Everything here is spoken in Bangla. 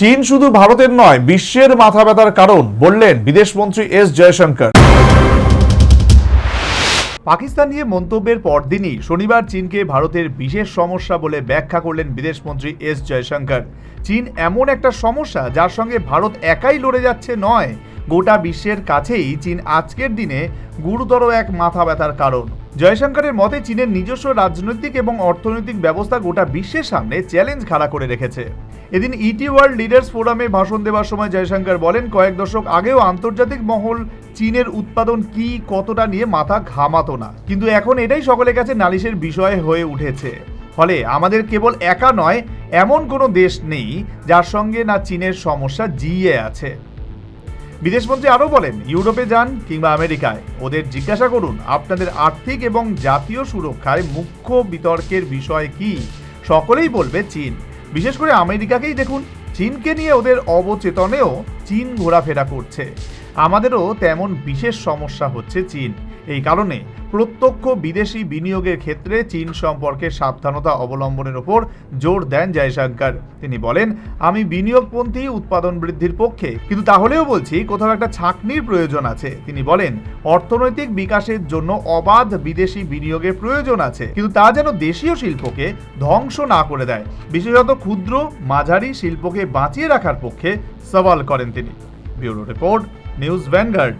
চীন শুধু ভারতের নয়, বিশ্বের মাথা ব্যথার কারণ, বললেন বিদেশমন্ত্রী এস জয়শঙ্কর। পাকিস্তান নিয়ে মন্তব্যের পরদিনই শনিবার চীনকে ভারতের বিশেষ সমস্যা বলে ব্যাখ্যা করলেন বিদেশমন্ত্রী এস জয়শঙ্কর। চীন এমন একটা সমস্যা যার সঙ্গে ভারত একাই লড়ে যাচ্ছে নয়, গোটা বিশ্বের কাছেই চীন আজকের দিনে গুরুতর এক মাথা ব্যথার কারণ। জয়শঙ্করের মতে চীনের নিজস্ব রাজনৈতিক এবং অর্থনৈতিক ব্যবস্থা গোটা বিশ্বের সামনে চ্যালেঞ্জ খাড়া করে রেখেছে। এদিন ইটি ওয়ার্ল্ড লিডার্স ফোরামে ভাষণ দেওয়ার সময় জয়শঙ্কর বলেন, কয়েক দশক আগেও আন্তর্জাতিক মহল চীনের উৎপাদন কি কতটা নিয়ে মাথা ঘামাতো না। কিন্তু এখন এটাই সকলের কাছে নালিশের বিষয় হয়ে উঠেছে। ফলে আমাদের কেবল একা নয়, এমন কোনো দেশ নেই যার সঙ্গে না চীনের সমস্যা জিয়ে আছে। বিদেশমন্ত্রী আরও বলেন, ইউরোপে যান কিংবা আমেরিকায়, ওদের জিজ্ঞাসা করুন, আপনাদের আর্থিক এবং জাতীয় সুরক্ষায় মুখ্য বিতর্কের বিষয় কি? সকলেই বলবে চীন। বিশেষ করে আমেরিকাকেই দেখুন, চীনকে নিয়ে ওদের অবচেতনেও চীন ঘোরাফেরা করছে। আমাদেরও তেমন বিশেষ সমস্যা হচ্ছে চীন। এই কারণে প্রত্যক্ষ বিদেশি বিনিয়োগের ক্ষেত্রে চীন সম্পর্কে সাবধানতা অবলম্বনের ওপর জোর দেন জয়শঙ্কর। তিনি বলেন, আমি বিনিয়োগপন্থী, উৎপাদন বৃদ্ধির পক্ষে। কিন্তু তাহলেও বলছি, কোথাও একটা ছাঁকনির প্রয়োজন আছে। তিনি বলেন, অর্থনৈতিক বিকাশের জন্য অবাধ বিদেশি বিনিয়োগের প্রয়োজন আছে। কিন্তু তা যেন দেশীয় শিল্পকে ধ্বংস না করে দেয়। বিশেষত ক্ষুদ্র, মাঝারি শিল্পকে বাঁচিয়ে রাখার পক্ষে সওয়াল করেন তিনি। Bureau report, news vanguard.